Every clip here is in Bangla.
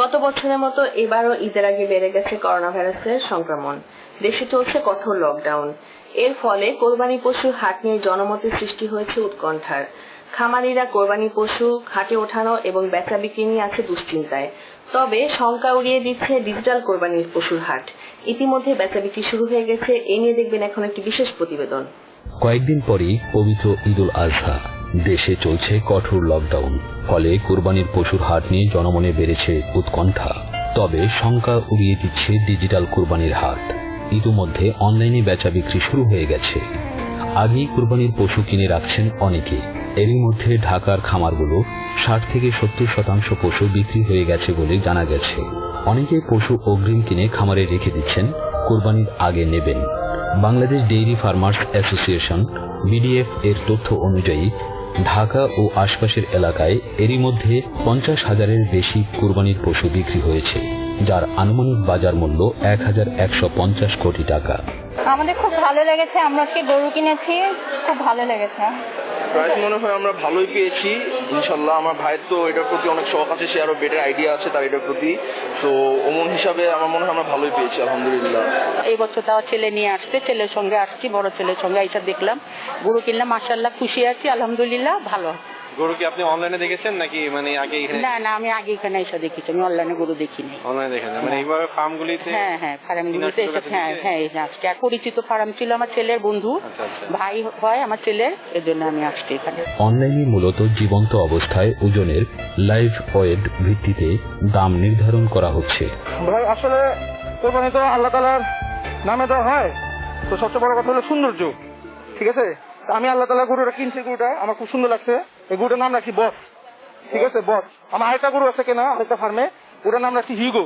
গত বছরের মতো এবারও ঈদের আগে বেড়ে গেছে করোনা ভাইরাসের সংক্রমণ। দেশে চলছে কঠোর লকডাউন এর ফলে কোরবানি পশুর হাট নিয়ে জনমতের সৃষ্টি হয়েছে উৎকণ্ঠার। খামারিরা কোরবানি পশু হাটে ওঠানো এবং বেচা বিক্রি নিয়ে আছে দুশ্চিন্তায়। তবে শঙ্কা উড়িয়ে দিচ্ছে ডিজিটাল কোরবানির পশুর হাট। ইতিমধ্যে বেচা বিক্রি শুরু হয়ে গেছে। এ নিয়ে দেখবেন এখন একটি বিশেষ প্রতিবেদন। কয়েকদিন পরেই পবিত্র ঈদুল আজহা। দেশে চলছে কঠোর লকডাউন ফলে কুরবানির পশুর হাট নিয়ে জনমনে বেড়েছে উৎকণ্ঠা। তবে শঙ্কা উড়িয়ে দিচ্ছে ডিজিটাল কুরবানির হাট। ইতিমধ্যে অনলাইনে বেচা বিক্রি শুরু হয়ে গেছে। আগেই কুরবানির পশু কিনে রাখছেন অনেকে। এরই মধ্যে ঢাকার খামারগুলো ষাট থেকে সত্তর শতাংশ পশু বিক্রি হয়ে গেছে বলে জানা গেছে। অনেকে পশু অগ্রিম কিনে খামারে রেখে দিচ্ছেন, কোরবানির আগে নেবেন। Bangladesh dairy farmers association BDF এর তথ্য অনুযায়ী ঢাকা ও আশপাশের এলাকায় এরই মধ্যে পঞ্চাশ হাজারের বেশি কোরবানির পশু বিক্রি হয়েছে যার আনুমানিক বাজার মূল্য এক হাজার একশো পঞ্চাশ কোটি টাকা। আমাদের খুব ভালো লেগেছে আমরা আজকে গরু কিনেছি খুব ভালো লেগেছে। প্রাইস মনে হয় আমরা ভালোই পেয়েছি ইনশাল্লাহ আমার ভাইয়ের তো এটার প্রতি অনেক শখ আছে সে আরও বেটার আইডিয়া আছে তার এটার প্রতি। তো ওমন হিসাবে আমার মনে হয় আমরা ভালোই পেয়েছি, আলহামদুলিল্লাহ। এই বছর তাও ছেলে নিয়ে আসছে, ছেলের সঙ্গে আসছি, বড় ছেলের সঙ্গে এইসব দেখলাম। গরু কিনলাম মাসাল্লাহ খুশি আছি, আলহামদুলিল্লাহ, ভালো। গরু কি আপনি অনলাইনে দেখেছেন নাকি মানে আগে এখানে? না না আমি আগে এখানে এসে দেখেছি আমি অনলাইনে গরু দেখিনি। অনলাইনে দেখেছেন মানে এইভাবে ফার্মগুলিতে হ্যাঁ হ্যাঁ ফার্মগুলিতে কিনার এসে হ্যাঁ হ্যাঁ এই আসছি। পরিচিত ফার্ম ছিল আমার ছেলের বন্ধু আচ্ছা, আচ্ছা। ভাই হয় আমার ছেলের এজন্য আমি আসছি এখানে। অনলাইনে মূলত জীবন্ত অবস্থায় ওজনের লাইভ ওয়েট ভিত্তিতে দাম নির্ধারণ করা হচ্ছে। ভাই আসলে কোরবানি তো আল্লাহ তালার নামে দেওয়া হয়। তো সবচেয়ে বড় কথা হলো সৌন্দর্য ঠিক আছে? আমি আল্লাহ তালা গরুটা কিনছি গরুটা আমার খুব সুন্দর লাগছে। এই গরুটার নাম রাখছি বস। ঠিক আছে বস। আমার আরেকটা গরু আছে কেনা আরেকটা ফার্মে। ওটার নাম রাখছি হিগো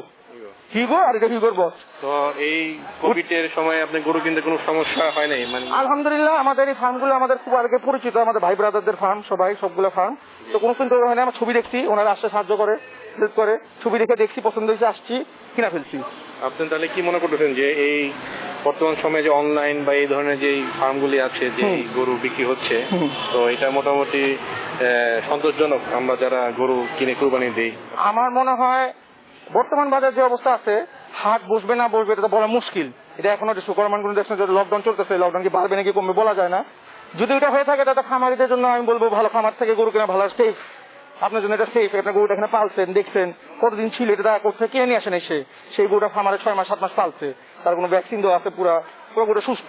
হিগো আর এটা হিগোর বস। তো এই কোভিড এর সময় আপনি গরু কিনতে কোনো সমস্যা হয় নাই? মানে আলহামদুলিল্লাহ আমাদের এই ফার্মগুলো আমাদের খুব আগে পরিচিত আমাদের ভাই ব্রাদারদের ফার্ম সবাই সবগুলো ফার্ম। তো কোনো চিন্তা হয় না আমার ছবি দেখছি ওনারা আসতে সাহায্য করে হেল্প করে। ছবি দেখে দেখছি পছন্দ হয়েছে আসছি কিনা ফেলছি। আপনি তাহলে কি মনে করতেছেন যে এই বর্তমান সময়ে যে অনলাইন বা এই ধরনের যে ফার্মগুলি আছে যে গরু বিক্রি হচ্ছে তো এটা মোটামুটি সন্তোষজনক আমরা যারা গরু কিনে কুরবানি দিই। আমার মনে হয় বর্তমান বাজার যে অবস্থা আছে, হাট বসবে না বসবে, এটা বলা মুশকিল। এটা এখনও যে সুকরমান কোন দেখছেন লকডাউন চলতেছে লকডাউন কি বাড়বে নাকি কমবে বলা যায় না। যদি এটা হয়ে থাকে তাতে খামারিদের জন্য আমি বলব, ভালো খামার থেকে গরু কেনা ভালো সেফ আপনার জন্য এটা সেফ আপনার গরুটা এখানে পালছেন, দেখছেন, কতদিন ছিল, এটা দেখা করতে কিনে নিয়ে আসেন এসে সেই গরুটা খামারে ছয় মাস, সাত মাস পালছে, তার কোনো ভ্যাকসিন দেওয়া আছে পুরা, পুরো গরুটা সুস্থ।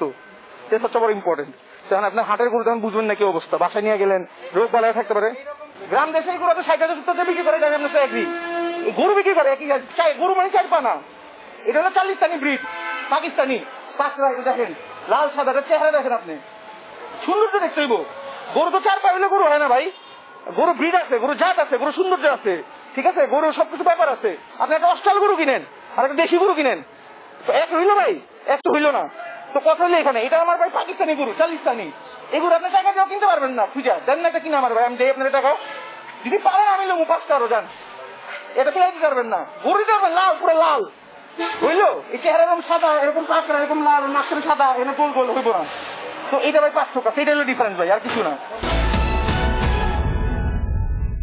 এটা সবচেয়ে বড় ইম্পর্টেন্ট তখন আপনার হাটের গরু, তখন বুঝবেন না কি অবস্থা। বাসায় নিয়ে গেলেন, রোগ বালায় থাকতে পারে। গ্রাম দেশে গরু তো ষাট হাজার, সত্তর বিক্রি করে জানি আপনার একই। গরু বিক্রি করে, একই চাই, গরু মানে চার পানা। এটা হলো চালিস্তানি ব্রিড, পাকিস্তানি। এটা দেখেন। লাল, সাদা চেহারা দেখেন আপনি। সৌন্দর্য দেখতে হইব। গরু তো চার পা হইলে গরু হয় না ভাই। গরু ব্রিড আছে, গরু জাত আছে, গরু সৌন্দর্য আছে। ঠিক আছে? গরু সবকিছু ব্যাপার আছে। আপনি একটা অস্ট্রাল গরু কিনেন আর একটা দেশি গরু কিনেন। এক হইল ভাই। এক তো হইল না। তো কথা হইল এখানে। এটা আমার ভাই পাকিস্তানি গরু, চালিস্তানি। এগুলো আপনি টাকা দিয়েও কিনতে পারবেন না, খুঁজা। দেন না এটা কিনে আমার ভাই, আমি দেই আপনার টাকা। যদি পারেন, আমি লোক পাঁচটা আরও যান এটা ফেলে দিতে পারবেন না। গরু দিতে পারবেন, লাল, পুরো লাল। বুঝলো? এই চেহারা এরকম সাদা, এরকম পাকড়া এরকম লাল নাকের সাদা, এরকম গোল গোল হইব না। তো এইটা ভাই পাঁচশো টাকা সেটা হলো ডিফারেন্স ভাই, আর কিছু না।